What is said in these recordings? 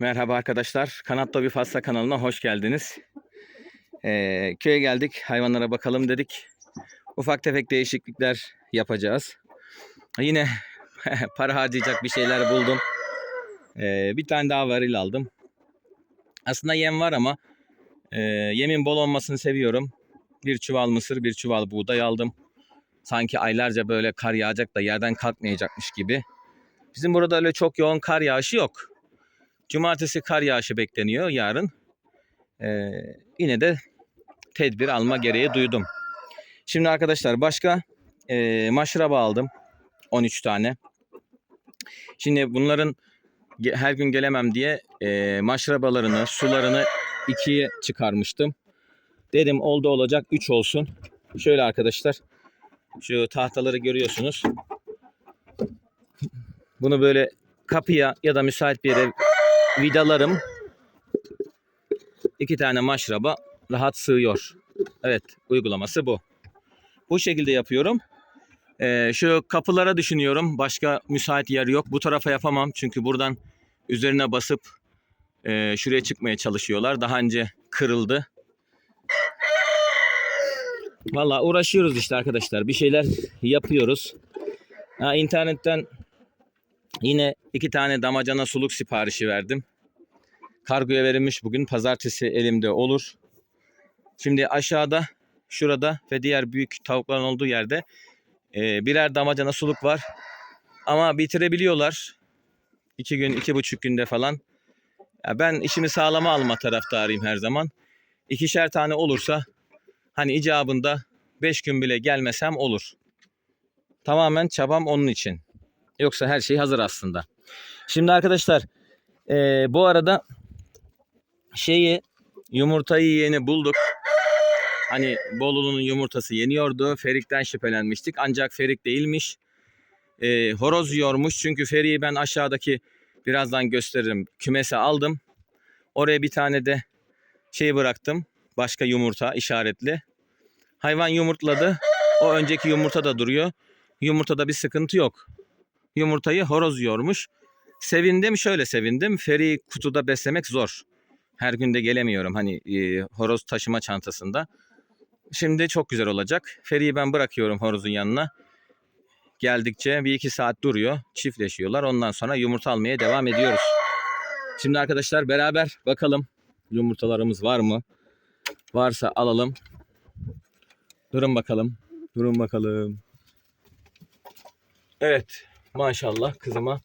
Merhaba arkadaşlar. Kanatlı bir Fasla kanalına hoş geldiniz. Ee, köye geldik. Hayvanlara bakalım dedik. Ufak tefek değişiklikler yapacağız. Yine para harcayacak bir şeyler buldum. Ee, bir tane daha varil aldım. Aslında yem var ama e, yemin bol olmasını seviyorum. Bir çuval mısır, bir çuval buğday aldım. Sanki aylarca böyle kar yağacak da yerden kalkmayacakmış gibi. Bizim burada öyle çok yoğun kar yağışı yok. Cumartesi kar yağışı bekleniyor yarın. Ee, yine de tedbir alma gereği duydum. Şimdi arkadaşlar başka e, maşraba aldım. 13 tane. Şimdi bunların her gün gelemem diye e, maşrabalarını, sularını ikiye çıkarmıştım. Dedim oldu olacak 3 olsun. Şöyle arkadaşlar. Şu tahtaları görüyorsunuz. Bunu böyle kapıya ya da müsait bir yere vidalarım. İki tane maşraba rahat sığıyor. Evet uygulaması bu. Bu şekilde yapıyorum. Ee, şu kapılara düşünüyorum. Başka müsait yer yok. Bu tarafa yapamam. Çünkü buradan üzerine basıp e, şuraya çıkmaya çalışıyorlar. Daha önce kırıldı. Valla uğraşıyoruz işte arkadaşlar. Bir şeyler yapıyoruz. Ha, internetten Yine iki tane damacana suluk siparişi verdim. Kargoya verilmiş bugün. Pazartesi elimde olur. Şimdi aşağıda, şurada ve diğer büyük tavukların olduğu yerde e, birer damacana suluk var. Ama bitirebiliyorlar. İki gün, iki buçuk günde falan. Ya ben işimi sağlama alma taraftarıyım her zaman. İkişer tane olursa hani icabında beş gün bile gelmesem olur. Tamamen çabam onun için. Yoksa her şey hazır aslında. Şimdi arkadaşlar eee, bu arada şeyi yumurtayı yeni bulduk. Hani Bolulu'nun yumurtası yeniyordu. Ferik'ten şüphelenmiştik. Ancak Ferik değilmiş. Eee, horoz yiyormuş. Çünkü Ferik'i ben aşağıdaki birazdan gösteririm. Kümese aldım. Oraya bir tane de şey bıraktım. Başka yumurta işaretli. Hayvan yumurtladı. O önceki yumurta da duruyor. Yumurtada bir sıkıntı yok yumurtayı horoz yiyormuş. Sevindim şöyle sevindim. Feri kutuda beslemek zor. Her gün de gelemiyorum hani e, horoz taşıma çantasında. Şimdi çok güzel olacak. Feri'yi ben bırakıyorum horozun yanına. Geldikçe bir iki saat duruyor. Çiftleşiyorlar. Ondan sonra yumurta almaya devam ediyoruz. Şimdi arkadaşlar beraber bakalım yumurtalarımız var mı? Varsa alalım. Durun bakalım. Durun bakalım. Evet. Maşallah kızıma.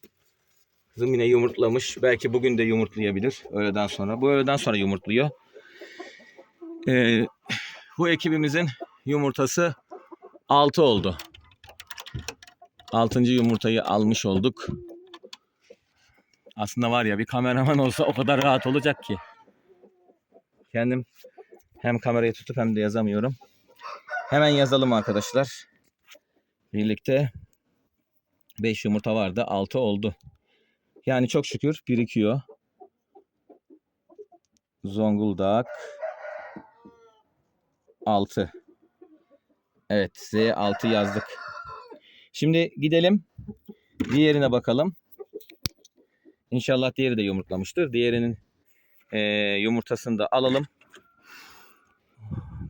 Kızım yine yumurtlamış. Belki bugün de yumurtlayabilir öğleden sonra. Bu öğleden sonra yumurtluyor. Ee, bu ekibimizin yumurtası 6 oldu. 6. yumurtayı almış olduk. Aslında var ya bir kameraman olsa o kadar rahat olacak ki. Kendim hem kamerayı tutup hem de yazamıyorum. Hemen yazalım arkadaşlar. Birlikte 5 yumurta vardı. 6 oldu. Yani çok şükür birikiyor. Zonguldak 6. Evet Z6 yazdık. Şimdi gidelim. Diğerine bakalım. İnşallah diğeri de yumurtlamıştır. Diğerinin eee, yumurtasını da alalım.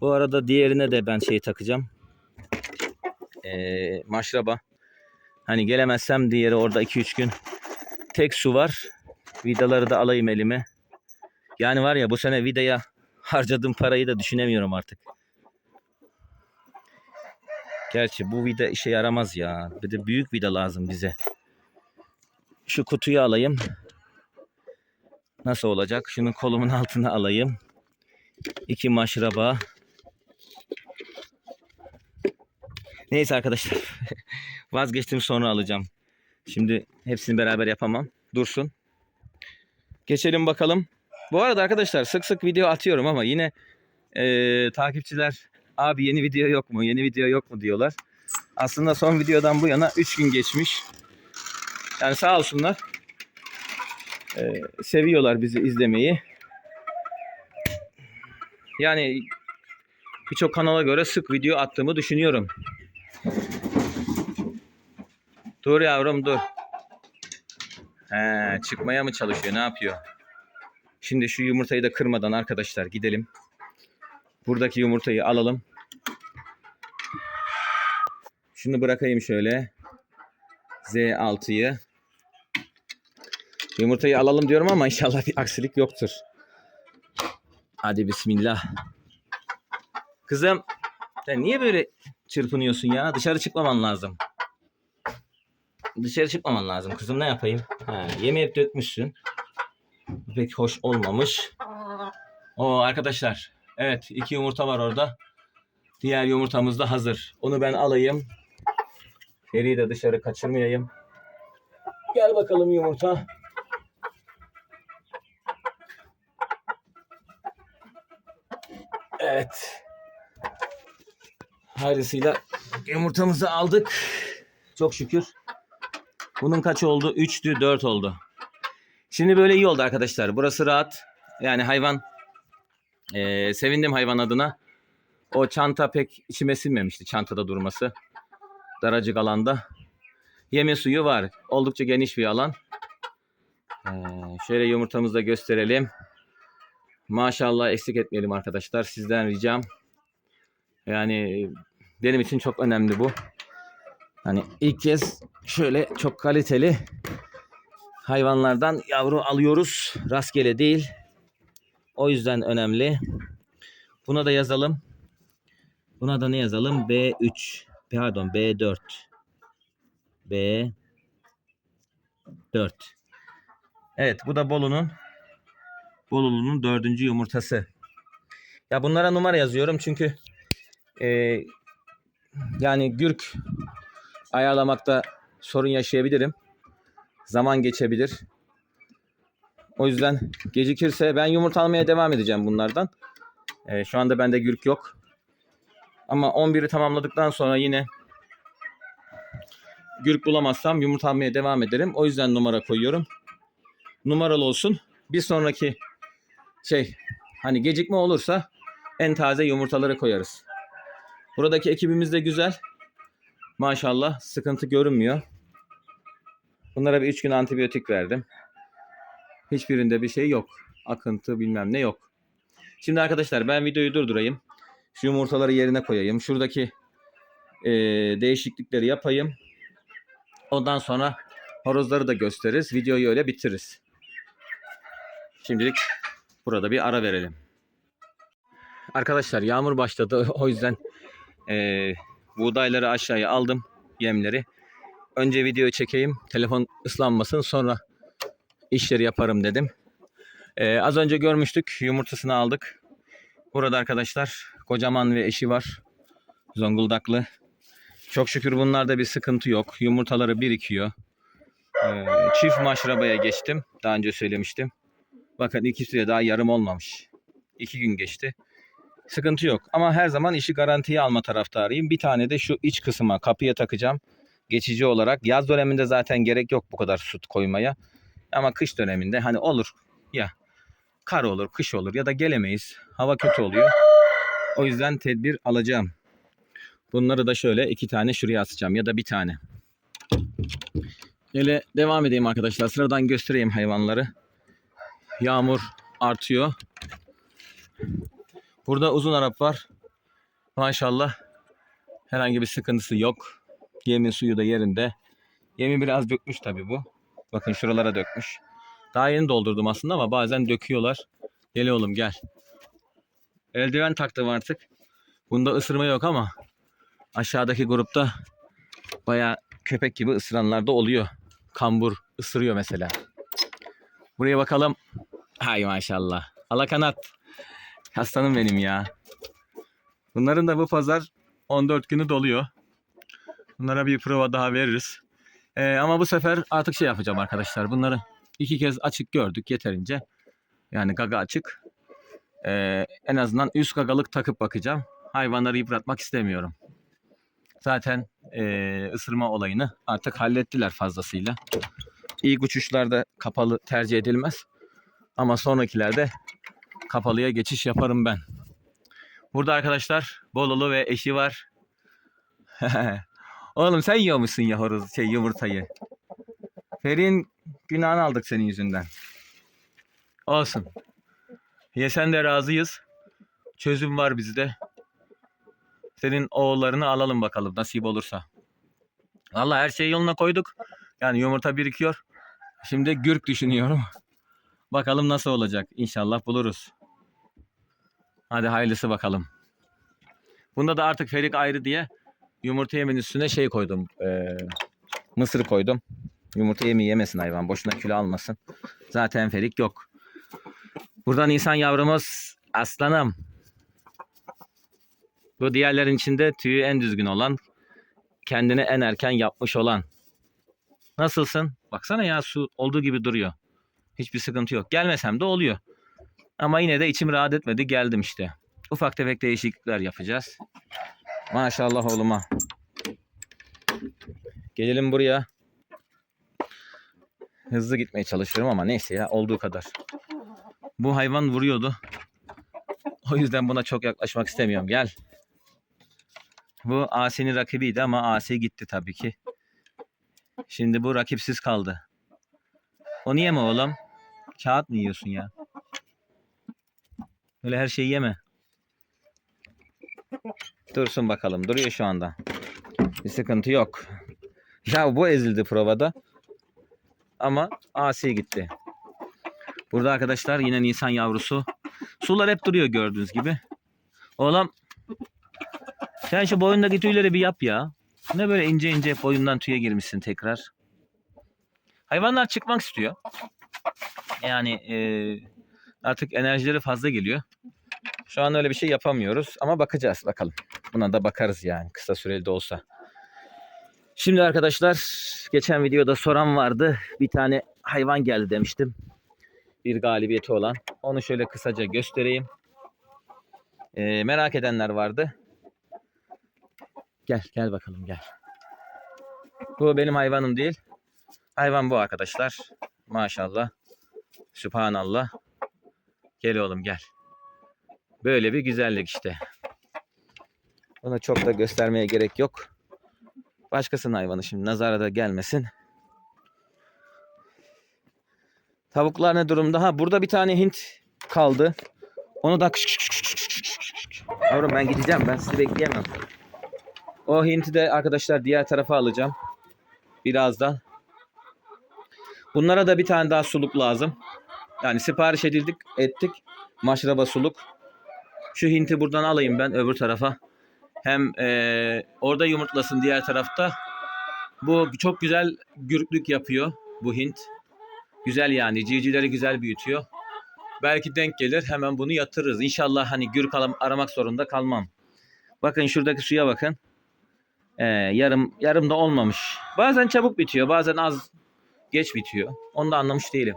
Bu arada diğerine de ben şey takacağım. Eee maşraba. Hani gelemezsem diğeri orada 2-3 gün tek su var. Vidaları da alayım elime. Yani var ya bu sene vidaya harcadığım parayı da düşünemiyorum artık. Gerçi bu vida işe yaramaz ya. Bir de büyük vida lazım bize. Şu kutuyu alayım. Nasıl olacak? Şunu kolumun altına alayım. İki maşraba. Neyse arkadaşlar. Vazgeçtim sonra alacağım. Şimdi hepsini beraber yapamam. Dursun. Geçelim bakalım. Bu arada arkadaşlar sık sık video atıyorum ama yine eee, takipçiler abi yeni video yok mu? Yeni video yok mu diyorlar. Aslında son videodan bu yana 3 gün geçmiş. Yani sağ olsunlar. Eee, seviyorlar bizi izlemeyi. Yani birçok kanala göre sık video attığımı düşünüyorum. Dur yavrum dur. He, çıkmaya mı çalışıyor? Ne yapıyor? Şimdi şu yumurtayı da kırmadan arkadaşlar gidelim. Buradaki yumurtayı alalım. Şunu bırakayım şöyle. Z6'yı. Yumurtayı alalım diyorum ama inşallah bir aksilik yoktur. Hadi bismillah. Kızım sen niye böyle çırpınıyorsun ya? Dışarı çıkmaman lazım. Dışarı çıkmaman lazım. Kızım ne yapayım? Ha, yemeği hep dökmüşsün. Pek hoş olmamış. O arkadaşlar. Evet iki yumurta var orada. Diğer yumurtamız da hazır. Onu ben alayım. Feri'yi de dışarı kaçırmayayım. Gel bakalım yumurta. Evet. Hayırlısıyla yumurtamızı aldık. Çok şükür. Bunun kaç oldu? 3'tü 4 oldu. Şimdi böyle iyi oldu arkadaşlar. Burası rahat. Yani hayvan eee, sevindim hayvan adına. O çanta pek içime sinmemişti çantada durması. Daracık alanda. Yeme suyu var. Oldukça geniş bir alan. Eee, şöyle yumurtamızı da gösterelim. Maşallah eksik etmeyelim arkadaşlar. Sizden ricam. Yani benim için çok önemli bu. Hani ilk kez şöyle çok kaliteli hayvanlardan yavru alıyoruz. Rastgele değil. O yüzden önemli. Buna da yazalım. Buna da ne yazalım? B3. Pardon B4. B4. Evet bu da Bolu'nun Bolulu'nun dördüncü yumurtası. Ya bunlara numara yazıyorum çünkü e, yani gürk ayarlamakta sorun yaşayabilirim. Zaman geçebilir. O yüzden gecikirse ben yumurta almaya devam edeceğim bunlardan. E, şu anda bende gürk yok. Ama 11'i tamamladıktan sonra yine gürk bulamazsam yumurta almaya devam ederim. O yüzden numara koyuyorum. Numaralı olsun. Bir sonraki şey hani gecikme olursa en taze yumurtaları koyarız. Buradaki ekibimiz de güzel. Maşallah sıkıntı görünmüyor. Bunlara bir 3 gün antibiyotik verdim. Hiçbirinde bir şey yok. Akıntı bilmem ne yok. Şimdi arkadaşlar ben videoyu durdurayım. Şu yumurtaları yerine koyayım. Şuradaki eee, değişiklikleri yapayım. Ondan sonra horozları da gösteririz. Videoyu öyle bitiririz. Şimdilik burada bir ara verelim. Arkadaşlar yağmur başladı. O yüzden eee, buğdayları aşağıya aldım. Yemleri. Önce videoyu çekeyim. Telefon ıslanmasın. Sonra işleri yaparım dedim. Eee, az önce görmüştük. Yumurtasını aldık. Burada arkadaşlar kocaman ve eşi var. Zonguldaklı. Çok şükür bunlarda bir sıkıntı yok. Yumurtaları birikiyor. Eee, çift maşrabaya geçtim. Daha önce söylemiştim. Bakın ikisi de daha yarım olmamış. İki gün geçti. Sıkıntı yok. Ama her zaman işi garantiye alma taraftarıyım. Bir tane de şu iç kısma kapıya takacağım. Geçici olarak. Yaz döneminde zaten gerek yok bu kadar süt koymaya. Ama kış döneminde hani olur ya kar olur, kış olur ya da gelemeyiz. Hava kötü oluyor. O yüzden tedbir alacağım. Bunları da şöyle iki tane şuraya asacağım ya da bir tane. Böyle devam edeyim arkadaşlar. Sıradan göstereyim hayvanları. Yağmur artıyor. Burada uzun Arap var. Maşallah herhangi bir sıkıntısı yok. Yemin suyu da yerinde. Yemi biraz dökmüş tabii bu. Bakın şuralara dökmüş. Daha yeni doldurdum aslında ama bazen döküyorlar. Gel oğlum gel. Eldiven taktım artık. Bunda ısırma yok ama aşağıdaki grupta baya köpek gibi ısıranlar da oluyor. Kambur ısırıyor mesela. Buraya bakalım. Hay maşallah. Ala kanat. Aslanım benim ya. Bunların da bu pazar 14 günü doluyor. Bunlara bir prova daha veririz. Ee, ama bu sefer artık şey yapacağım arkadaşlar. Bunları iki kez açık gördük yeterince. Yani gaga açık. Ee, en azından üst gagalık takıp bakacağım. Hayvanları yıpratmak istemiyorum. Zaten ee, ısırma olayını artık hallettiler fazlasıyla. İlk uçuşlarda kapalı tercih edilmez. Ama sonrakilerde kapalıya geçiş yaparım ben. Burada arkadaşlar Bololu ve eşi var. Oğlum sen yiyor musun ya horoz şey yumurtayı? Ferin günahını aldık senin yüzünden. Olsun. Yesen de razıyız. Çözüm var bizde. Senin oğullarını alalım bakalım nasip olursa. Vallahi her şeyi yoluna koyduk. Yani yumurta birikiyor. Şimdi gürk düşünüyorum. Bakalım nasıl olacak. İnşallah buluruz. Hadi hayırlısı bakalım. Bunda da artık ferik ayrı diye yumurta yemin üstüne şey koydum. Ee, mısır koydum. Yumurta yemeği yemesin hayvan. Boşuna kilo almasın. Zaten ferik yok. Buradan insan yavrumuz aslanım. Bu diğerlerin içinde tüyü en düzgün olan, kendini en erken yapmış olan. Nasılsın? Baksana ya su olduğu gibi duruyor. Hiçbir sıkıntı yok. Gelmesem de oluyor. Ama yine de içim rahat etmedi. Geldim işte. Ufak tefek değişiklikler yapacağız. Maşallah oğluma. Gelelim buraya. Hızlı gitmeye çalışıyorum ama neyse ya olduğu kadar. Bu hayvan vuruyordu. O yüzden buna çok yaklaşmak istemiyorum. Gel. Bu Asi'nin rakibiydi ama Asi gitti tabii ki. Şimdi bu rakipsiz kaldı. O niye mi oğlum? Kağıt mı yiyorsun ya? Öyle her şeyi yeme. Dursun bakalım. Duruyor şu anda. Bir sıkıntı yok. Ya bu ezildi provada. Ama Asi gitti. Burada arkadaşlar yine Nisan yavrusu. Sular hep duruyor gördüğünüz gibi. Oğlum sen şu boyundaki tüyleri bir yap ya. Ne böyle ince ince boyundan tüye girmişsin tekrar. Hayvanlar çıkmak istiyor. Yani e, artık enerjileri fazla geliyor. Şu an öyle bir şey yapamıyoruz ama bakacağız bakalım. Buna da bakarız yani kısa süreli de olsa. Şimdi arkadaşlar geçen videoda soran vardı. Bir tane hayvan geldi demiştim. Bir galibiyeti olan. Onu şöyle kısaca göstereyim. Ee, merak edenler vardı. Gel gel bakalım gel. Bu benim hayvanım değil. Hayvan bu arkadaşlar. Maşallah. Sübhanallah. Gel oğlum gel. Böyle bir güzellik işte. Bunu çok da göstermeye gerek yok. Başkasının hayvanı şimdi nazara da gelmesin. Tavuklar ne durumda? Ha burada bir tane Hint kaldı. Onu da Yavrum ben gideceğim. Ben sizi bekleyemem. O Hint'i de arkadaşlar diğer tarafa alacağım. Birazdan. Bunlara da bir tane daha suluk lazım. Yani sipariş edildik, ettik. Maşraba suluk. Şu Hint'i buradan alayım ben öbür tarafa. Hem eee, orada yumurtlasın diğer tarafta. Bu çok güzel gürklük yapıyor bu Hint. Güzel yani civcivleri güzel büyütüyor. Belki denk gelir hemen bunu yatırırız. İnşallah hani gürk aramak zorunda kalmam. Bakın şuradaki suya bakın. Ee, yarım yarım da olmamış. Bazen çabuk bitiyor, bazen az geç bitiyor. Onu da anlamış değilim.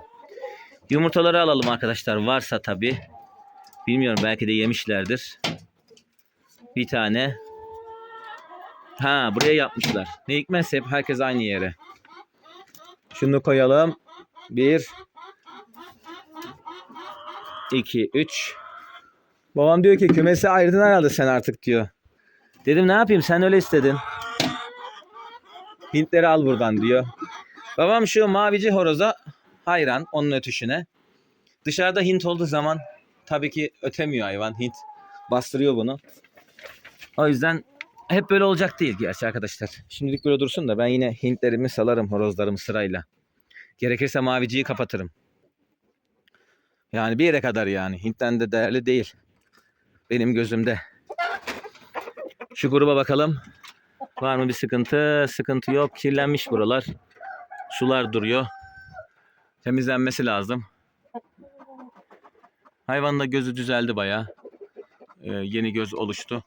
Yumurtaları alalım arkadaşlar. Varsa tabi. Bilmiyorum belki de yemişlerdir. Bir tane. Ha buraya yapmışlar. Ne hikmetse hep herkes aynı yere. Şunu koyalım. Bir. iki, Üç. Babam diyor ki kümesi ayırdın herhalde sen artık diyor. Dedim ne yapayım sen öyle istedin. Hintleri al buradan diyor. Babam şu mavici horoza hayran onun ötüşüne. Dışarıda Hint olduğu zaman tabii ki ötemiyor hayvan. Hint bastırıyor bunu. O yüzden hep böyle olacak değil gerçi arkadaşlar. Şimdilik böyle dursun da ben yine Hintlerimi salarım horozlarımı sırayla. Gerekirse maviciyi kapatırım. Yani bir yere kadar yani. Hint'ten de değerli değil. Benim gözümde. Şu gruba bakalım. Var mı bir sıkıntı? Sıkıntı yok. Kirlenmiş buralar. Sular duruyor. Temizlenmesi lazım. Hayvanın da gözü düzeldi bayağı. Ee, yeni göz oluştu.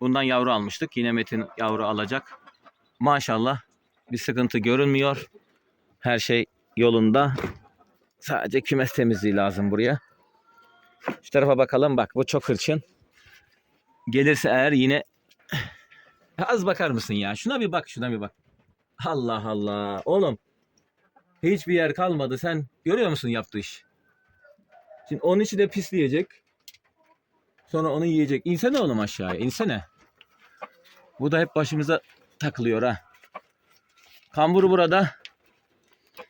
Bundan yavru almıştık. Yine Metin yavru alacak. Maşallah bir sıkıntı görünmüyor. Her şey yolunda. Sadece kümes temizliği lazım buraya. Şu tarafa bakalım. Bak bu çok hırçın. Gelirse eğer yine az bakar mısın ya? Şuna bir bak, şuna bir bak. Allah Allah. Oğlum hiçbir yer kalmadı. Sen görüyor musun yaptığı iş? Şimdi onun içi de pisleyecek. Sonra onu yiyecek. İnsene oğlum aşağıya. insene. Bu da hep başımıza takılıyor ha. Kambur burada.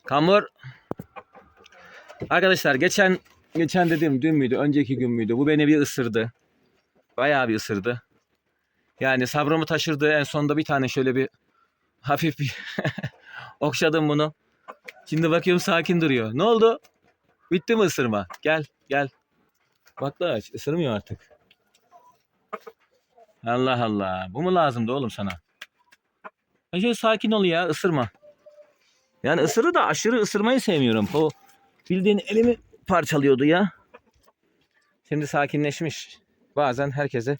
Kambur. Arkadaşlar geçen geçen dedim dün müydü, önceki gün müydü? Bu beni bir ısırdı. Bayağı bir ısırdı. Yani sabrımı taşırdı. En sonunda bir tane şöyle bir hafif bir okşadım bunu. Şimdi bakıyorum sakin duruyor. Ne oldu? Bitti mi ısırma? Gel, gel. Bak da aç. Isırmıyor artık. Allah Allah. Bu mu lazımdı oğlum sana? Ya sakin ol ya. ısırma. Yani ısırı da aşırı ısırmayı sevmiyorum. O bildiğin elimi parçalıyordu ya. Şimdi sakinleşmiş. Bazen herkese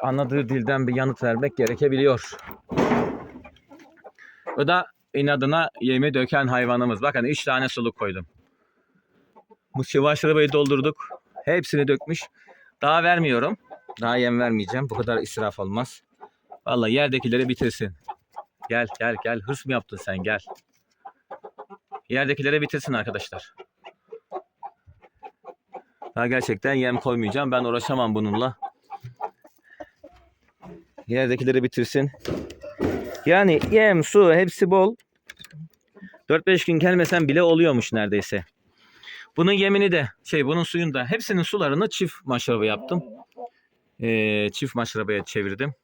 anladığı dilden bir yanıt vermek gerekebiliyor. O da inadına yemi döken hayvanımız. Bakın 3 tane suluk koydum. Bu çıvaş doldurduk. Hepsini dökmüş. Daha vermiyorum. Daha yem vermeyeceğim. Bu kadar israf olmaz. Vallahi yerdekileri bitirsin. Gel gel gel. Hırs mı yaptın sen gel. Yerdekileri bitirsin arkadaşlar. Daha gerçekten yem koymayacağım. Ben uğraşamam bununla. Yerdekileri bitirsin. Yani yem, su hepsi bol. 4-5 gün gelmesen bile oluyormuş neredeyse. Bunun yemini de şey bunun suyunu da hepsinin sularını çift maşraba yaptım. Ee, çift maşrabaya çevirdim.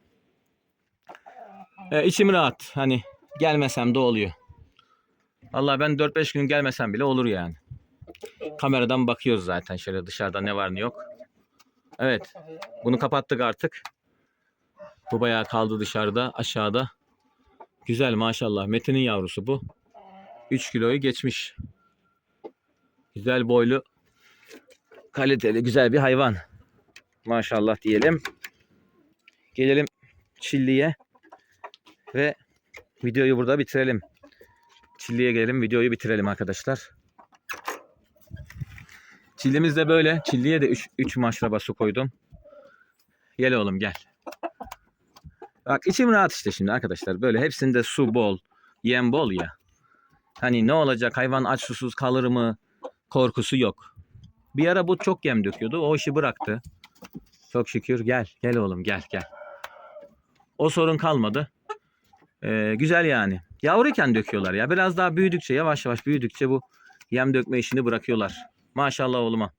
Ee, içim rahat. Hani gelmesem de oluyor. Allah ben 4-5 gün gelmesem bile olur yani. Kameradan bakıyoruz zaten şöyle dışarıda ne var ne yok. Evet. Bunu kapattık artık. Bu bayağı kaldı dışarıda aşağıda. Güzel maşallah. Metin'in yavrusu bu. 3 kiloyu geçmiş. Güzel boylu, kaliteli, güzel bir hayvan. Maşallah diyelim. Gelelim Çilli'ye ve videoyu burada bitirelim. Çilli'ye gelelim, videoyu bitirelim arkadaşlar. Çillimiz de böyle. Çilli'ye de 3 maşraba su koydum. Gel oğlum gel. Bak içim rahat işte şimdi arkadaşlar. Böyle hepsinde su bol, yem bol ya. Hani ne olacak hayvan aç susuz kalır mı korkusu yok. Bir ara bu çok yem döküyordu. O işi bıraktı. Çok şükür gel. Gel oğlum gel gel. O sorun kalmadı. Ee, güzel yani. Yavruyken döküyorlar ya. Biraz daha büyüdükçe yavaş yavaş büyüdükçe bu yem dökme işini bırakıyorlar. Maşallah oğluma.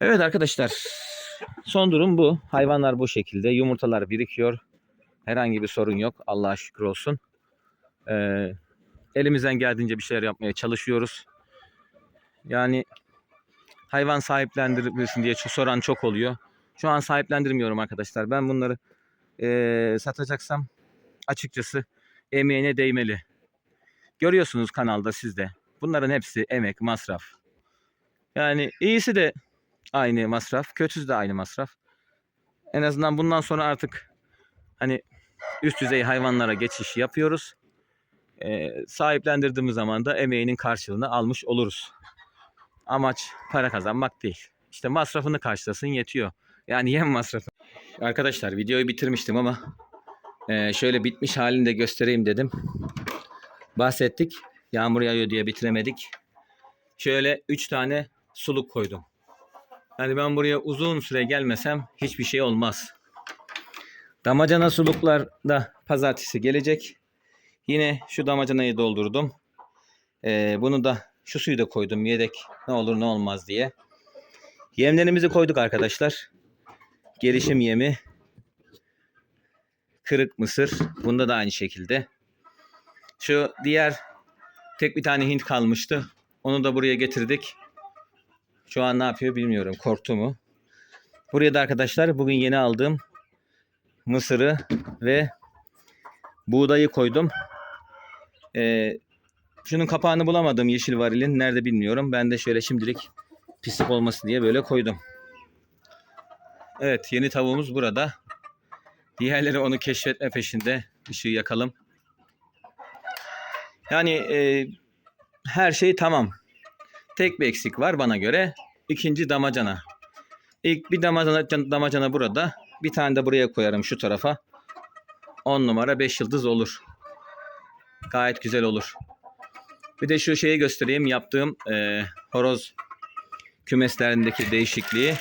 Evet arkadaşlar. Son durum bu. Hayvanlar bu şekilde. Yumurtalar birikiyor. Herhangi bir sorun yok. Allah'a şükür olsun. Ee, elimizden geldiğince bir şeyler yapmaya çalışıyoruz. Yani hayvan sahiplendirilmesin diye soran çok oluyor. Şu an sahiplendirmiyorum arkadaşlar. Ben bunları ee, satacaksam açıkçası emeğine değmeli. Görüyorsunuz kanalda sizde. Bunların hepsi emek, masraf. Yani iyisi de aynı masraf, kötüsü de aynı masraf. En azından bundan sonra artık hani üst düzey hayvanlara geçiş yapıyoruz. Ee, sahiplendirdiğimiz zaman da emeğinin karşılığını almış oluruz. Amaç para kazanmak değil. İşte masrafını karşılasın yetiyor. Yani yem masrafı. Arkadaşlar videoyu bitirmiştim ama e, şöyle bitmiş halini de göstereyim dedim. Bahsettik. Yağmur yağıyor diye bitiremedik. Şöyle 3 tane suluk koydum. Yani ben buraya uzun süre gelmesem hiçbir şey olmaz. Damacana suluklar da pazartesi gelecek. Yine şu damacanayı doldurdum. Ee, bunu da şu suyu da koydum yedek ne olur ne olmaz diye. Yemlerimizi koyduk arkadaşlar. Gelişim yemi. Kırık mısır. Bunda da aynı şekilde. Şu diğer tek bir tane hint kalmıştı. Onu da buraya getirdik. Şu an ne yapıyor bilmiyorum. Korktu mu? Buraya da arkadaşlar bugün yeni aldığım mısırı ve buğdayı koydum. Ee, şunun kapağını bulamadım yeşil varilin. Nerede bilmiyorum. Ben de şöyle şimdilik pislik olmasın diye böyle koydum. Evet yeni tavuğumuz burada. Diğerleri onu keşfetme peşinde. Işığı yakalım. Yani e, her şey tamam. Tek bir eksik var bana göre. İkinci damacana. İlk bir damacana, damacana burada. Bir tane de buraya koyarım şu tarafa. 10 numara 5 yıldız olur. Gayet güzel olur. Bir de şu şeyi göstereyim. Yaptığım e, horoz kümeslerindeki değişikliği.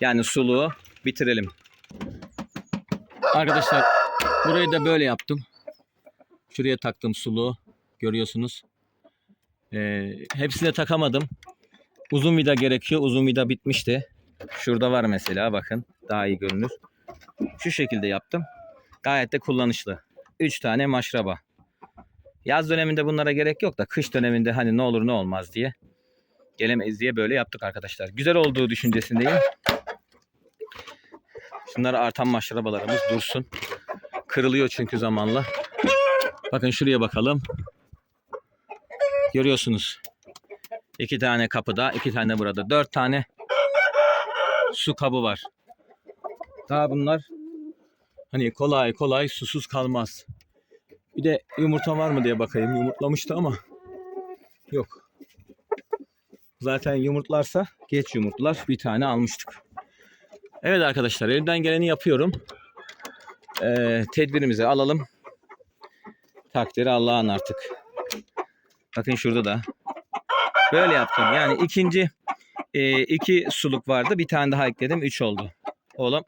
Yani suluğu bitirelim. Arkadaşlar burayı da böyle yaptım. Şuraya taktım suluğu. Görüyorsunuz. Ee, hepsine takamadım. Uzun vida gerekiyor. Uzun vida bitmişti. Şurada var mesela bakın. Daha iyi görünür. Şu şekilde yaptım. Gayet de kullanışlı. 3 tane maşraba. Yaz döneminde bunlara gerek yok da kış döneminde hani ne olur ne olmaz diye gelemeyiz diye böyle yaptık arkadaşlar. Güzel olduğu düşüncesindeyim. Şunlar artan maşrabalarımız dursun. Kırılıyor çünkü zamanla. Bakın şuraya bakalım. Görüyorsunuz. İki tane kapıda, iki tane burada. Dört tane su kabı var. Daha bunlar hani kolay kolay susuz kalmaz. Bir de yumurta var mı diye bakayım. Yumurtlamıştı ama yok. Zaten yumurtlarsa geç yumurtlar. Bir tane almıştık. Evet arkadaşlar elimden geleni yapıyorum. Ee, tedbirimizi alalım. Takdiri Allah'ın artık. Bakın şurada da. Böyle yaptım. Yani ikinci e, iki suluk vardı. Bir tane daha ekledim. Üç oldu. Oğlum.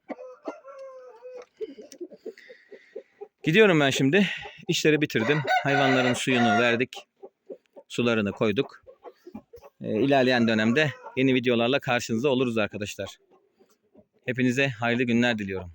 Gidiyorum ben şimdi. İşleri bitirdim. Hayvanların suyunu verdik. Sularını koyduk. E, ilerleyen dönemde yeni videolarla karşınızda oluruz arkadaşlar. Hepinize hayırlı günler diliyorum.